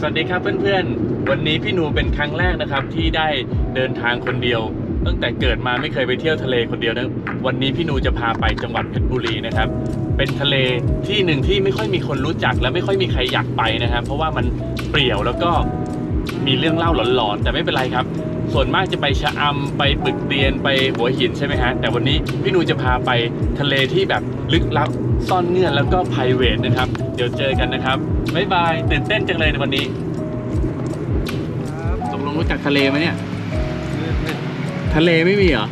สวัสดีครับเพื่อนๆ วันนี้พี่หนูเป็นครั้งแรกนะครับที่ได้เดินทางคนเดียว ตั้งแต่เกิดมาไม่เคยไปเที่ยวทะเลคนเดียวนะวันนี้พี่หนูจะพาไปจังหวัดเพชรบุรีนะครับ เป็นทะเลที่หนึ่งที่ไม่ค่อยมีคนรู้จักและไม่ค่อยมีใครอยากไปนะครับ เพราะว่ามันเปรี่ยวแล้วก็มีเรื่องเล่าหลอนๆ แต่ไม่เป็นไรครับ ส่วนมากจะไปชะอำไปปึกเตียนไปหัวหินใช่ไหมฮะ แต่วันนี้พี่หนูจะพาไปทะเลที่แบบลึกลับซ่อนเงื่อนแล้วก็ไพรเวทนะครับ เดี๋ยวเจอกันนะครับบ๊ายบายตื่นเต้นจังเลยในวันนี้ตกลงรู้จักทะเลไหมเนี่ย ทะเลไม่มีเหรอ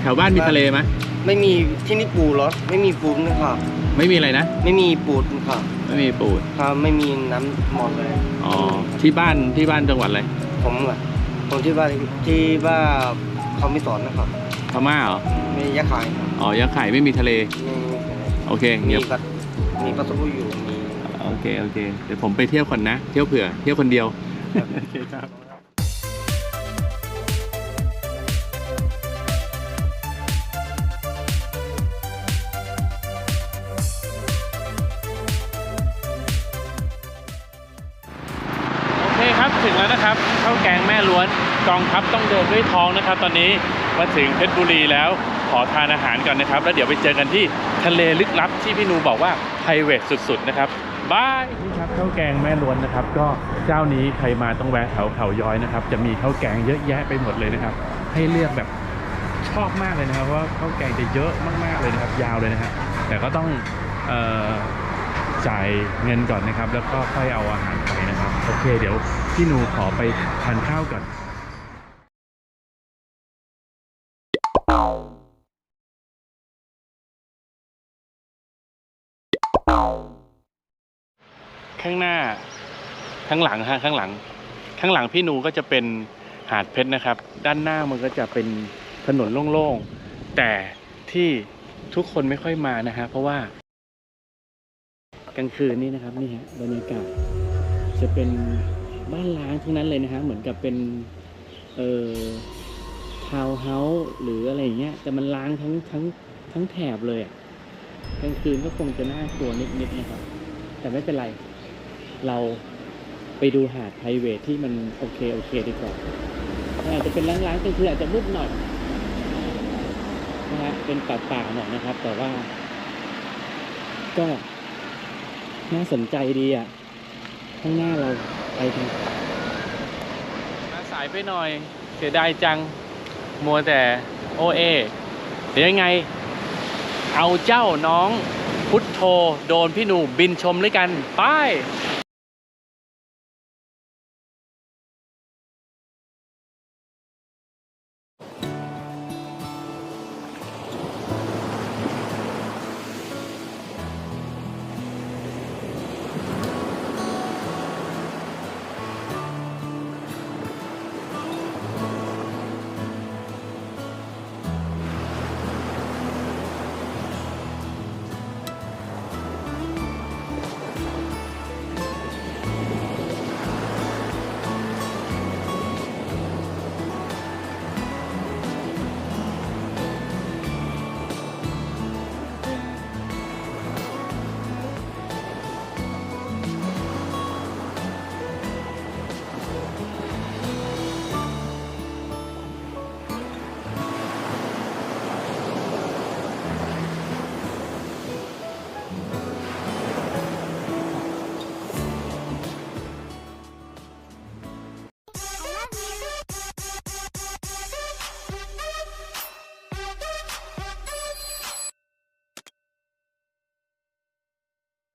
แถวบ้านมีทะเลไหมไม่มีที่นี่ปูเหรอไม่มีปูนะครับไม่มีอะไรนะ ไม่มีปูดครับไม่มีปูดครับไม่มีน้ำหมดเลยอ๋อที่บ้านที่บ้านจังหวัดอะไรผมอะผมที่บ้านที่ว่าเขาไม่สอนนะครับพม่าเหรอไม่ยะขายครับอ๋อยะไข่ไม่มีทะเลไม่ไม่ใช่โอเคมีเดี๋ยวกัดมีปลาสบู่อยู่มีโอเคโอเคเดี๋ยวผมไปเที่ยวคนนะ เที่ยวเผื่อ เที่ยวคนเดียวโอเคครับ ถึงแล้วนะครับข้าวแกงแม่ล้วนกองทัพต้องเดินด้วยท้องนะครับ ตอนนี้มาถึงเพชรบุรีแล้วขอทานอาหารก่อนนะครับ แล้วเดี๋ยวไปเจอกันที่ทะเลลึกลับที่พี่นูบอกว่าไพรเวทสุดๆนะครับบายนี่ครับข้าวแกงแม่ล้วนนะครับ ก็เจ้านี้ใครมาต้องแวะแถวเขาย้อยนะครับ จะมีข้าวแกงเยอะแยะไปหมดเลยนะครับ ให้เลือกแบบชอบมากเลยนะครับว่าข้าวแกงจะเยอะมากๆเลยนะครับ ยาวเลยนะครับแต่ก็ต้องเอ่อ จ่ายเงินก่อนนะครับ แล้วก็ค่อยเอาอาหารไปนะครับ โอเค เดี๋ยวพี่หนูขอไปทานข้าวก่อนข้างหน้าข้างหลังฮะข้างหลัง ข้างหลังพี่หนูก็จะเป็นหาดเพชรนะครับ ด้านหน้ามันก็จะเป็นถนนโล่งๆแต่ที่ทุกคนไม่ค่อยมานะฮะเพราะว่า กลางคืนนี่นะครับนี่ฮะบรรยากาศจะเป็นบ้านล้างทั้งนั้นเลยนะฮะเหมือนกับเป็นเอ่อทาวน์เฮาส์หรืออะไรอย่างเงี้ยแต่มันล้างทั้งทั้งทั้งแถบเลยอะกลางคืนก็คงจะน่ากลัวนิดๆนะครับ แต่ไม่เป็นไร เราไปดูหาดไพรเวทที่มันโอเคโอเคดีกว่าอาจจะเป็นล้างๆกลางคืนอาจจะมืดหน่อยนะฮะเป็นป่าๆหน่อยนะครับ แต่ว่า ก็ น่าสนใจดีอะ ข้างหน้าเราไปกันมาสายไปหน่อย เสียดายจัง มัวแต่โอเอเดี๋ยวยังไง เอาเจ้าน้องพุทโธโดนพี่หนูบินชมด้วยกัน ไป